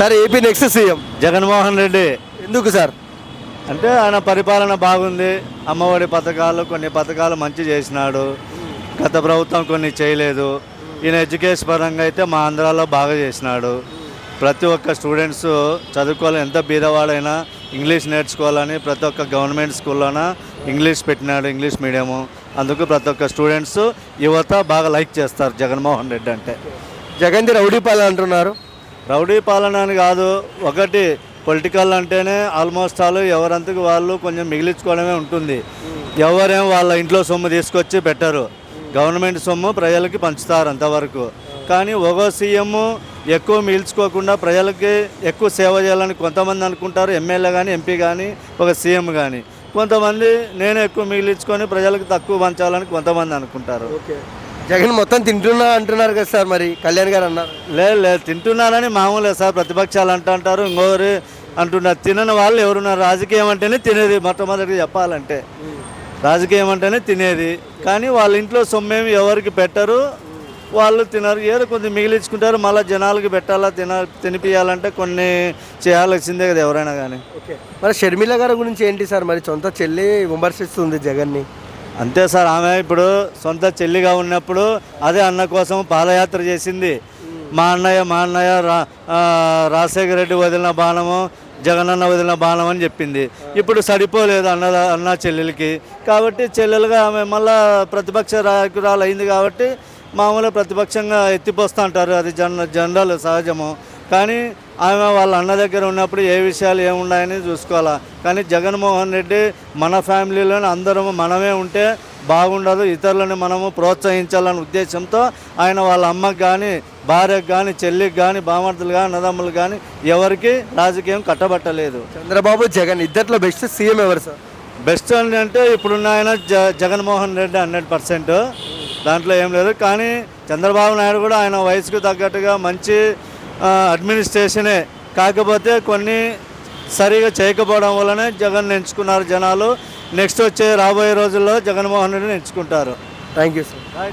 Sir AP next CM. Jaganmohan Reddy. ఎందుకు sir? అంటే ఆయన పరిపాలన బాగుంది. అమ్మఒడి పథకాలు కొన్ని పథకాలు మంచి చేసినాడు. గత ప్రభుత్వం కొన్ని చేయలేదు. ఈయన ఎడ్యుకేషన్ పరంగా అయితే మా ఆంధ్రాలో బాగా చేసినాడు. ప్రతి ఒక్క స్టూడెంట్స్ చదువుకోవాలి. ఎంత బీదవాడైనా ఇంగ్లీష్ నేర్చుకోవాలని ప్రతి ఒక్క గవర్నమెంట్ స్కూల్లోన ఇంగ్లీష్ పెట్టినాడు ఇంగ్లీష్ మీడియము. అందుకు ప్రతి ఒక్క స్టూడెంట్స్ యువత బాగా లైక్ చేస్తారు జగన్మోహన్ రెడ్డి అంటే. జగన్ది రౌడీ పాలన అంటున్నారు. రౌడీ పాలన అని కాదు ఒకటి పొలిటికల్ అంటేనే ఆల్మోస్ట్ ఆల్ ఎవరంతకు వాళ్ళు కొంచెం మిగిలించుకోవడమే ఉంటుంది. ఎవరేం వాళ్ళ ఇంట్లో సొమ్ము తీసుకొచ్చి పెట్టరు. గవర్నమెంట్ సొమ్ము ప్రజలకి పంచుతారు అంతవరకు. కానీ ఒక సీఎం ఎక్కువ మిగిల్చుకోకుండా ప్రజలకి ఎక్కువ సేవ చేయాలని కొంతమంది అనుకుంటారు ఎమ్మెల్యే కానీ ఎంపీ కానీ ఒక సీఎం కానీ కొంతమంది నేను ఎక్కువ మిగిలించుకొని ప్రజలకు తక్కువ పంచాలని కొంతమంది అనుకుంటారు. జగన్ మొత్తం తింటున్నా అంటున్నారు కదా సార్ మరి. కళ్యాణ్ గారు అన్నారు. లేదు లేదు. తింటున్నారని మామూలే సార్. ప్రతిపక్షాలు అంటుంటారు ఇంకొకరు అంటున్నారు. తినని వాళ్ళు ఎవరున్నారు? రాజకీయం అంటేనే తినేది మొట్టమొదటి చెప్పాలంటే. రాజకీయం అంటేనే తినేది. కానీ వాళ్ళ ఇంట్లో సొమ్మేమి ఎవరికి పెట్టరు. వాళ్ళు తినరు. ఏదో కొంచెం మిగిలించుకుంటారు. మళ్ళీ జనాలకి పెట్టాలా తిన తినిపియాలంటే కొన్ని చేయాల్సిందే కదా ఎవరైనా కానీ ఓకే. మరి షర్మిల గారి గురించి ఏంటి సార్? మరి సొంత చెల్లి విమర్శిస్తుంది జగన్ని. అంతే సార్ ఆమె ఇప్పుడు సొంత చెల్లిగా ఉన్నప్పుడు అదే అన్న కోసం పాదయాత్ర చేసింది. మా అన్నయ్య మా అన్నయ్య రా రాజశేఖర రెడ్డి వదిలిన బాణము జగనన్న వదిలిన బాణం అని చెప్పింది. ఇప్పుడు సరిపోలేదు అన్న అన్న చెల్లెలకి. కాబట్టి చెల్లెలుగా ఆమె మళ్ళా ప్రతిపక్ష రాయకురాలు అయింది కాబట్టి మామూలుగా ప్రతిపక్షంగా ఎత్తిపోస్తూ అంటారు. అది జన జనరల్ సహజము. కానీ ఆమె వాళ్ళ అన్న దగ్గర ఉన్నప్పుడు ఏ విషయాలు ఏమున్నాయని చూసుకోవాలా. కానీ జగన్మోహన్ రెడ్డి మన ఫ్యామిలీలోనే అందరము మనమే ఉంటే బాగుండదు ఇతరులను మనము ప్రోత్సహించాలనే ఉద్దేశంతో ఆయన వాళ్ళ అమ్మకి కానీ భార్యకు కానీ చెల్లికి కానీ బామర్దులు కానీ అన్నదమ్ములు కానీ ఎవరికి రాజకీయం కట్టబట్టలేదు. చంద్రబాబు జగన్ ఇద్దట్లో బెస్ట్ సీఎం ఎవరు సార్? బెస్ట్ అని అంటే ఇప్పుడున్న ఆయన జ జగన్మోహన్ రెడ్డి హండ్రెడ్ పర్సెంట్. దాంట్లో ఏం లేదు. కానీ చంద్రబాబు నాయుడు కూడా ఆయన వయసుకు తగ్గట్టుగా మంచి అడ్మినిస్ట్రేషనే కాకపోతే కొన్ని సరిగా చేయకపోవడం వల్లనే జగన్ ఎంచుకున్నారు జనాలు. నెక్స్ట్ వచ్చే రాబోయే రోజుల్లో జగన్మోహన్ రెడ్డిని ఎంచుకుంటారు. Thank you sir